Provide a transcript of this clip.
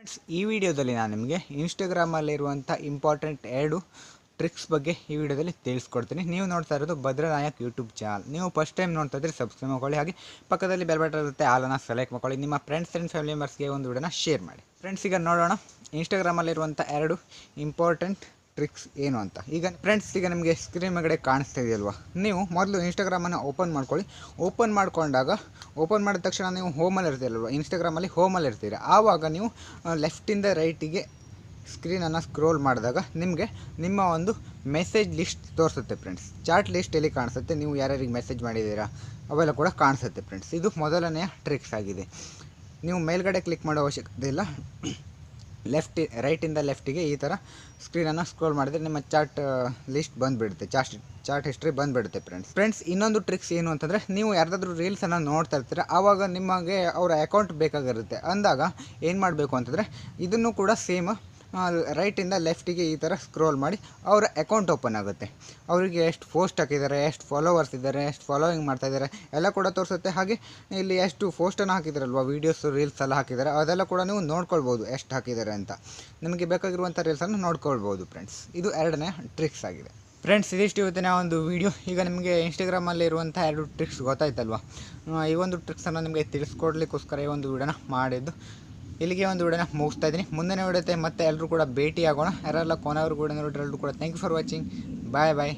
Friends ಈ ವಿಡಿಯೋದಲ್ಲಿ ನಾನು ನಿಮಗೆ ಇನ್ಸ್ಟಾಗ್ರಾಮಲ್ಲಿರುವಂಥ ಇಂಪಾರ್ಟೆಂಟ್ ಎರಡು ಟ್ರಿಕ್ಸ್ ಬಗ್ಗೆ ಈ ವಿಡಿಯೋದಲ್ಲಿ ತಿಳಿಸ್ಕೊಡ್ತೀನಿ. ನೀವು ನೋಡ್ತಾ ಇರೋದು ಭದ್ರನಾಯಕ್ ಯೂಟ್ಯೂಬ್ ಚಾನಲ್ ನೀವು ಫಸ್ಟ್ ಟೈಮ್ ನೋಡ್ತಾ ಇದ್ರೆ ಸಬ್ಸ್ಕ್ರೈಬ್ ಮಾಡ್ಕೊಳ್ಳಿ. ಹಾಗೆ ಪಕ್ಕದಲ್ಲಿ ಬೆಲ್ ಬಟನ್ ಇರುತ್ತೆ ಆಲನ್ನು ಸೆಲೆಕ್ಟ್ ಮಾಡ್ಕೊಳ್ಳಿ. ನಿಮ್ಮ ಫ್ರೆಂಡ್ಸ್ ಆ್ಯಂಡ್ ಫ್ಯಾಮಿಲಿ ಮೆಂಬರ್ಸ್ಗೆ ಒಂದು ವಿಡಿಯೋನ ಶೇರ್ ಮಾಡಿ. ಫ್ರೆಂಡ್ಸ್ ಈಗ ನೋಡೋಣ. ಇನ್ಸ್ಟಾಗ್ರಾಮಲ್ಲಿರುವಂಥ ಎರಡು ಇಂಪಾರ್ಟೆಂಟ್ ಟ್ರಿಕ್ಸ್ ಏನು ಅಂತ. ಈಗ ಫ್ರೆಂಡ್ಸ್ ಈಗ ನಿಮಗೆ ಸ್ಕ್ರೀನ್ ಮೇಲೆ ಕಾಣಿಸ್ತಾ ಇದೆಯಲ್ವಾ? ನೀವು ಮೊದಲು ಇನ್ಸ್ಟಾಗ್ರಾಮನ್ನು ಓಪನ್ ಮಾಡ್ಕೊಳ್ಳಿ. ಓಪನ್ ಮಾಡಿಕೊಂಡಾಗ ಓಪನ್ ಮಾಡಿದ ತಕ್ಷಣ ನೀವು ಹೋಮಲ್ಲಿ ಇರ್ತೀರಲ್ವ ಇನ್ಸ್ಟಾಗ್ರಾಮಲ್ಲಿ ಹೋಮಲ್ಲಿ ಇರ್ತೀರ. ಆವಾಗ ನೀವು ಲೆಫ್ಟಿಂದ ರೈಟಿಗೆ ಸ್ಕ್ರೀನನ್ನು ಸ್ಕ್ರೋಲ್ ಮಾಡಿದಾಗ ನಿಮಗೆ ನಿಮ್ಮ ಒಂದು ಮೆಸೇಜ್ ಲಿಸ್ಟ್ ತೋರಿಸುತ್ತೆ ಫ್ರೆಂಡ್ಸ್ ಚಾಟ್ ಲಿಸ್ಟ್ ಎಲ್ಲಿ ಕಾಣಿಸುತ್ತೆ? ನೀವು ಯಾರ್ಯಾರಿಗೆ ಮೆಸೇಜ್ ಮಾಡಿದ್ದೀರಾ? ಅವೆಲ್ಲ ಕೂಡ ಕಾಣಿಸುತ್ತೆ ಫ್ರೆಂಡ್ಸ್ ಇದು ಮೊದಲನೆಯ ಟ್ರಿಕ್ಸ್ ಆಗಿದೆ. ನೀವು ಮೇಲ್ಗಡೆ ಕ್ಲಿಕ್ ಮಾಡೋ ಅವಶ್ಯಕತೆ ಇಲ್ಲ. ಲೆಫ್ಟ್ ರೈಟಿಂದ ಲೆಫ್ಟಿಗೆ ಈ ಥರ ಸ್ಕ್ರೀನನ್ನು ಸ್ಕ್ರೋಲ್ ಮಾಡಿದರೆ ನಿಮ್ಮ ಚಾರ್ಟ್ ಲಿಸ್ಟ್ ಬಂದುಬಿಡುತ್ತೆ. ಚಾರ್ಟ್ ಚಾರ್ಟ್ ಹಿಸ್ಟ್ರಿ ಬಂದುಬಿಡುತ್ತೆ ಫ್ರೆಂಡ್ಸ್ ಫ್ರೆಂಡ್ಸ್ ಇನ್ನೊಂದು ಟ್ರಿಕ್ಸ್ ಏನು ಅಂತಂದರೆ ನೀವು ಯಾರ್ದಾದ್ರೂ ರೀಲ್ಸನ್ನು ನೋಡ್ತಾ ಇರ್ತೀರ ಆವಾಗ ನಿಮಗೆ ಅವರ ಅಕೌಂಟ್ ಬೇಕಾಗಿರುತ್ತೆ. ಅಂದಾಗ ಏನು ಮಾಡಬೇಕು ಅಂತಂದರೆ ಇದನ್ನು ಕೂಡ ಸೇಮ್ ರೈಟಿಂದ ಲೆಫ್ಟಿಗೆ ಈ ಥರ ಸ್ಕ್ರೋಲ್ ಮಾಡಿ ಅವರ ಅಕೌಂಟ್ ಓಪನ್ ಆಗುತ್ತೆ. ಅವರಿಗೆ ಎಷ್ಟು ಪೋಸ್ಟ್ ಹಾಕಿದ್ದಾರೆ, ಎಷ್ಟು ಫಾಲೋವರ್ಸ್ ಇದ್ದಾರೆ, ಎಷ್ಟು ಫಾಲೋವಿಂಗ್ ಮಾಡ್ತಾ ಇದ್ದಾರೆ, ಎಲ್ಲ ಕೂಡ ತೋರಿಸುತ್ತೆ. ಹಾಗೆ ಇಲ್ಲಿ ಎಷ್ಟು ಪೋಸ್ಟನ್ನು ಹಾಕಿದಾರಲ್ವ ವೀಡಿಯೋಸ್ ರೀಲ್ಸ್ ಎಲ್ಲ ಹಾಕಿದ್ದಾರೆ, ಅದೆಲ್ಲ ಕೂಡ ನೀವು ನೋಡ್ಕೊಳ್ಬೋದು ಎಷ್ಟು ಹಾಕಿದ್ದಾರೆ ಅಂತ. ನಿಮಗೆ ಬೇಕಾಗಿರುವಂಥ ರೀಲ್ಸನ್ನು ನೋಡ್ಕೊಳ್ಬೋದು ಫ್ರೆಂಡ್ಸ್ ಇದು ಎರಡನೇ ಟ್ರಿಕ್ಸ್ ಆಗಿದೆ. ಫ್ರೆಂಡ್ಸ್ ಇದಿಷ್ಟು ಇವತ್ತಿನ ಒಂದು ವಿಡಿಯೋ ಈಗ ನಿಮಗೆ ಇನ್ಸ್ಟಾಗ್ರಾಮಲ್ಲಿ ಇರುವಂಥ ಎರಡು ಟ್ರಿಕ್ಸ್ ಗೊತ್ತಾಯ್ತಲ್ವ? ಈ ಒಂದು ಟ್ರಿಕ್ಸನ್ನು ನಿಮಗೆ ತಿಳಿಸ್ಕೊಡ್ಲಿಕ್ಕೋಸ್ಕರ ಈ ಒಂದು ವಿಡಿಯೋನ ಮಾಡಿದ್ದು. ಇಲ್ಲಿಗೆ ಒಂದು ವಿಡಿಯೋನ ಮುಗಿಸ್ತಾ ಇದ್ದೀನಿ. ಮುಂದಿನ ವಿಡಿಯೋತೆ ಮತ್ತೆ ಎಲ್ಲರೂ ಕೂಡ ಭೇಟಿ ಆಗೋಣ ಯಾರೆಲ್ಲ ಕೊನೆಯವರು ಕೂಡ ನೋಡಿದ್ರೆ ಎಲ್ಲರೂ ಕೂಡ thank you for watching bye bye